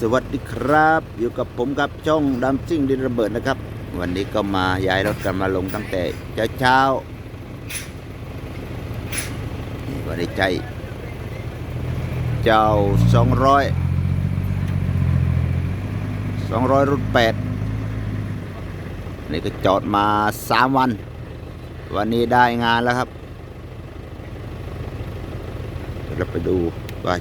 สวัสดีครับ อยู่กับผมกับช่องดำซิ่งดินระเบิดนะครับ วันนี้ก็มาย้ายรถกันมาลงตั้งแต่เช้าเช้าวันนี้ใจ เจ้าสองร้อยสองร้อยรุ่นแปดนี่ก็จอดมาสามวัน วันนี้ได้งานแล้วครับเดี๋ยวเราไปดูว่า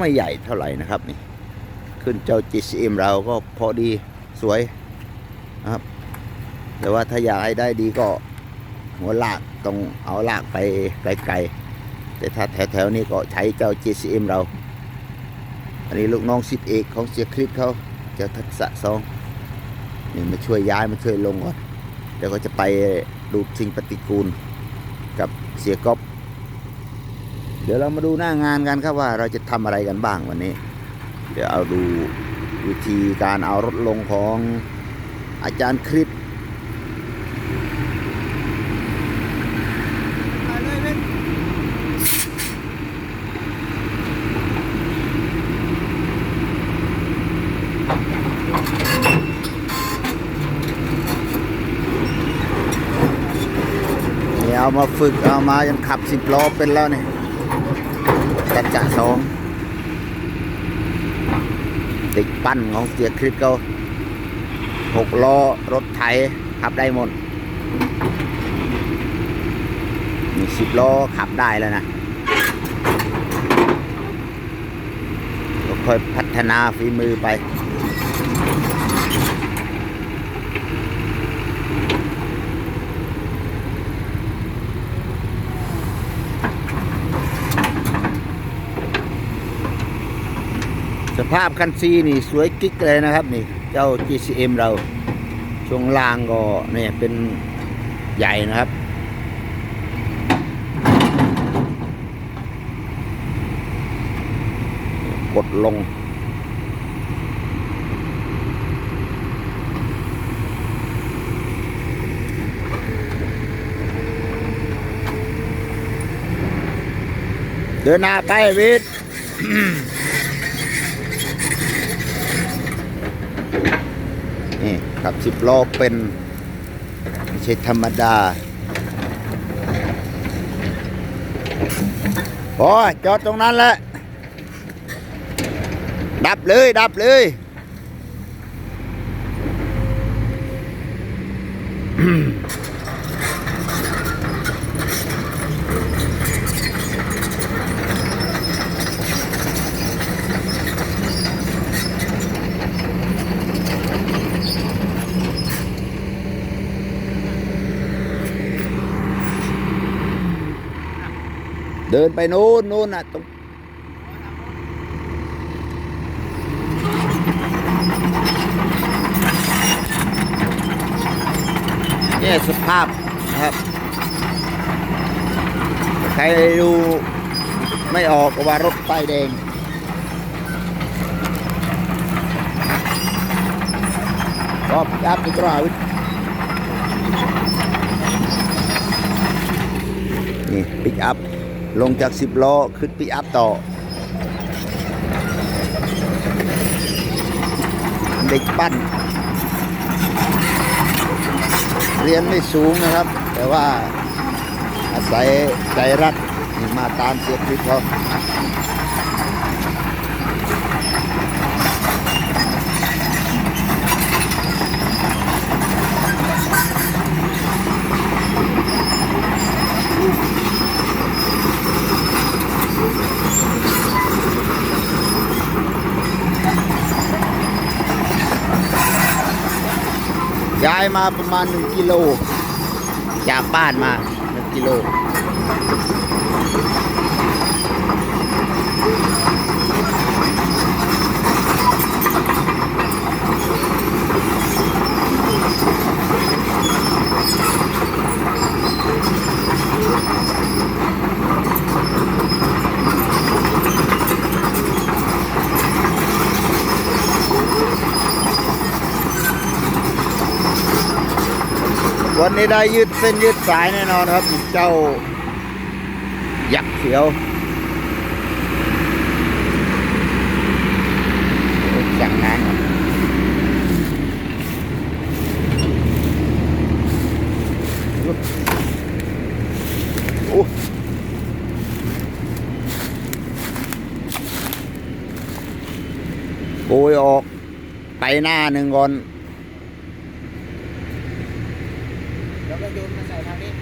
ไม่ใหญ่เท่าไหร่นะครับนี่ขึ้นเจ้า GCM เราก็พอดีสวยนะครับ แต่ว่าถ้าอยากให้ได้ดีก็หัวลากต้องเอาลากไปไกลๆ แต่ถ้าแถวๆนี้ก็ใช้เจ้า GCM เรา อันนี้ลูกน้องสิบเอกของเสียคลิปเขาเจ้าทักษะสองนี่มาช่วยย้ายมาช่วยลงก่อนเดี๋ยวก็จะไปดูดสิ่งปฏิกูลกับเสียก๊อฟ เดี๋ยวเรามาดูหน้างานกันครับว่าเราจะทำอะไรกันบ้างวันนี้ เดี๋ยวเอาดูวิธีการเอารถลงของอาจารย์คริสเอามาฝึกเอามาจนขับสิบล้อเป็นแล้วเนี่ย จัดจ่าสองติดปั้นของเสียคริสก็หกล้อรถไถขับได้หมดมีสิบล้อขับได้แล้วนะก็ค่อยพัฒนาฝีมือไป ภาพคันซีนี่สวยกิ๊กเลยนะครับนี่เจ้า GCM เราช่วงล่างก็เนี่ยเป็นใหญ่นะครับ กดลงเดินหน้าไปวิทย์ นี่ขับสิบล้อเป็นไม่ใช่ธรรมดาโอ้ยจอดตรงนั้นแหละดับเลย ดับเลย เดินไปโนู้นนู้นน่ะตรงนี่สภาพนะครับ ใครดูไม่ออกก็ว่ารถป้ายแดงก็ยับอีกรอบนี่ปิกอัพ ลงจากสิบล้อ ขึ้นปิอัพต่อ เด็กปั้น เรียนไม่สูงนะครับ แต่ว่าอาศัยใจรักมาตามเสียคลิปเขาายมาประมาณ 1 กิโล จากบ้านมา 1 กิโล นี้ได้ยืดเส้นยืดสายแน่นอนครับ เจ้า ยักษ์เขียวโอ้ยสั่งงานก่อนโอ้โกยออก ไปหน้าหนึ่งก่อน แล้วก็โยนมาใส่ทางนี้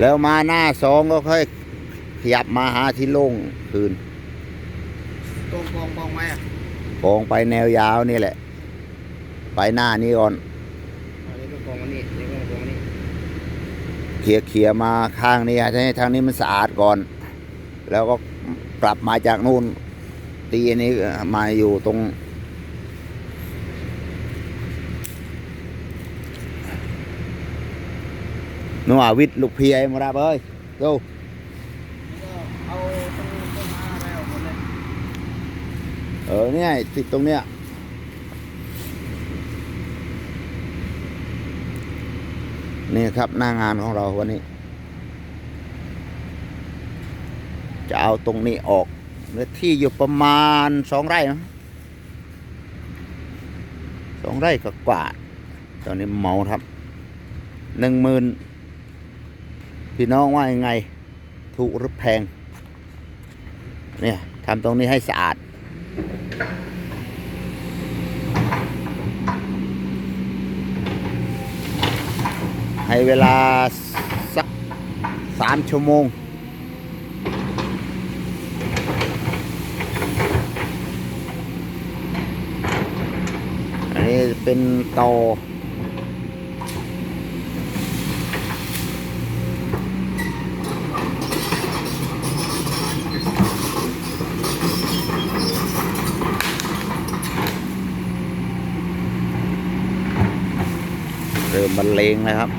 แล้วมาหน้าสองก็ค่อยขยับมาหาที่โล่งคืนตรงกองกองไว้อะกองไปแนวยาวนี่แหละ ไปหน้านี้ก่อนอันนี้ก็กองอันนี้นี่ก็กองอันนี้เคลียร์เคลียร์มาข้างนี้ให้ทางนี้มันสะอาดก่อน แล้วก็กลับมาจากนู่นตีอันนี้มาอยู่ตรง นัววิทย์ลูกเพียมาราบเอ้ยดูเออเนี่ยติดตรงเนี้ยนี่ครับหน้างานของเราวันนี้ จะเอาตรงนี้ออกเนื้อที่อยู่ประมาณสองไร่นะสองไร่ก็กว่า ตอนนี้เมาครับหนึ่งหมื่น พี่น้องว่ายังไง ถูกหรือแพง เนี่ยทำตรงนี้ให้สะอาด ให้เวลาสักสามชั่วโมง อันนี้เป็นตอ มบรรเลงนะครับ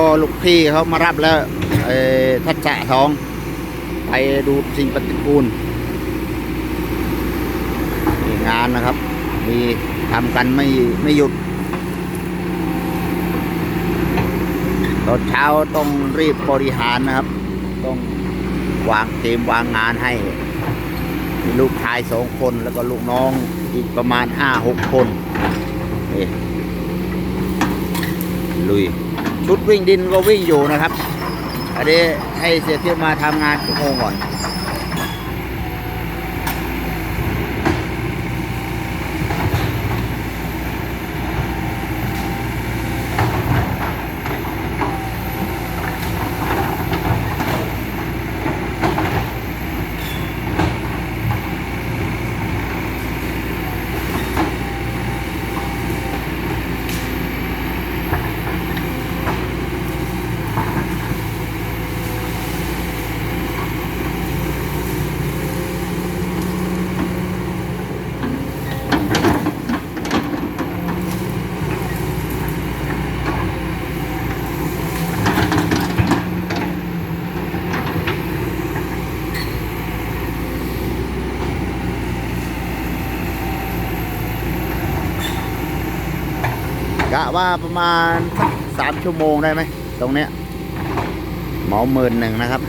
แ็ลูกพี่เขามารับแล้วทัชจะท้อง ไปดูสิ่งปฏิกูลงานนะครับ มีทำกันไม่ไม่หยุดตอนเช้าต้องรีบบริหารนะครับ ต้องวางเกมวางงานให้ มีลูกชายสองคนแล้วก็ลูกน้องอีกประมาณห้าหกคนนี่ลุย ชุดวิ่งดินก็วิ่งอยู่นะครับอันนี้ให้เสียเที่ยวมาทำงานชั่วโมงก่อน กะว่าประมาณสักสามชั่วโมงได้ไหม ตรงเนี้ยเหมาหมื่นหนึ่งนะครับ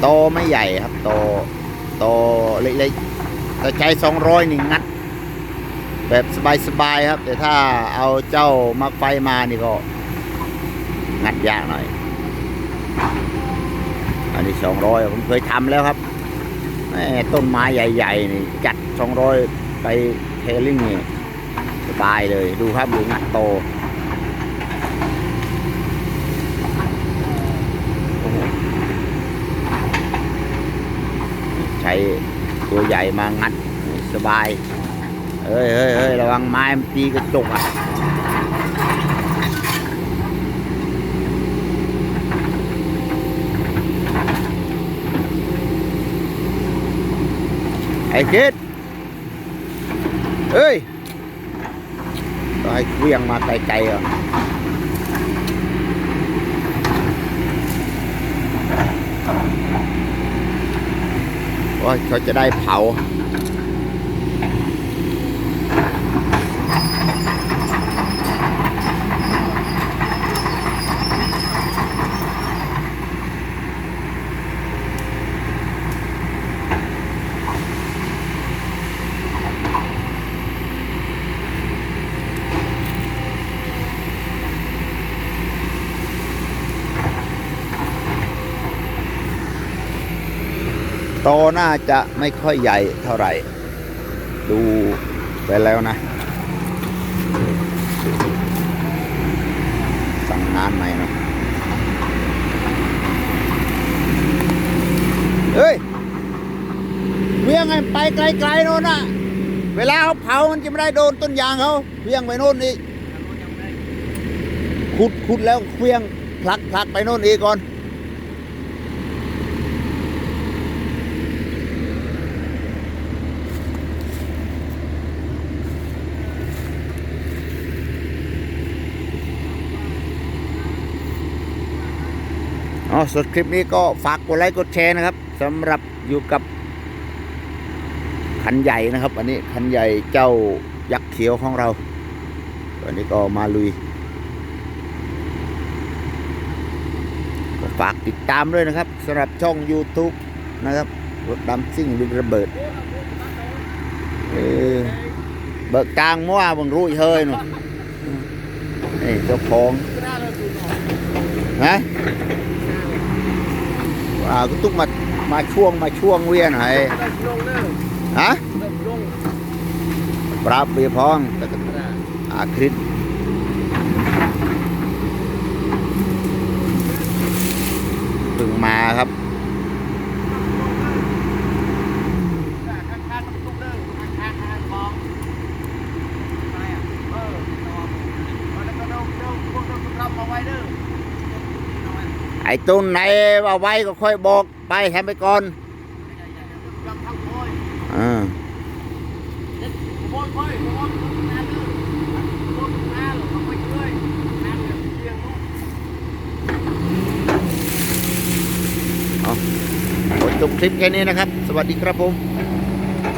โตไม่ใหญ่ครับ โต โตเล็กๆแต่ใจสองร้อยนี่งัด แบบสบายๆครับ แต่ถ้าเอาเจ้ามาไฟมานี่ก็ งัดยากหน่อย อันนี้สองร้อยผมเคยทำแล้วครับต้นไม้ใหญ่ ๆ นี่ จัดสองร้อยไปเทลิ่งนี่ สบายเลยดูครับดูงัดโตโอ้โหใช้ตัวใหญ่มางัดสบายเฮ้ยเฮ้ยเฮ้ยระวังไม้มันตีกระจกอะไอ้คิดเฮ้ย ต้องให้เวียงมาไกลๆอะว่าเขาจะได้เผา โตน่าจะไม่ค่อยใหญ่เท่าไหร่ ดูไปแล้วนะ สั่งงานใหม่นะเฮ้ยเวียงไงไปไกลๆโน่นน่ะ เวลาเขาเผามันจะไม่ได้โดนต้นยางเขาเวียงไปโน่นอีกขุดขุดแล้วเวียงผลักผลักไปโน่นอีกก่อน ส่วนคลิปนี้ก็ฝากกดไลค์กดแชร์นะครับสำหรับอยู่กับคันใหญ่นะครับ อันนี้คันใหญ่เจ้ายักษ์เขียวของเราวันนี้ก็มาลุยฝากติดตามด้วยนะครับสำหรับช่อง YouTube นะครับรถดำซิ่งดินระเบิดเออเบิกกลางมั่วบังรุ่ยเฮยหนูนี่เจ้าของฮะ อ่าก็ต้องมามาช่วงมาช่วงเวียนไหนฮะปราบเบียร์พองอาคริสเพิ่งมาครับ ไอ้ต้นไหนเอาไว้ก็ค่อยบอกไปทำไปก่อนอ่าขอจบคลิปแค่นี้นะครับ สวัสดีครับผม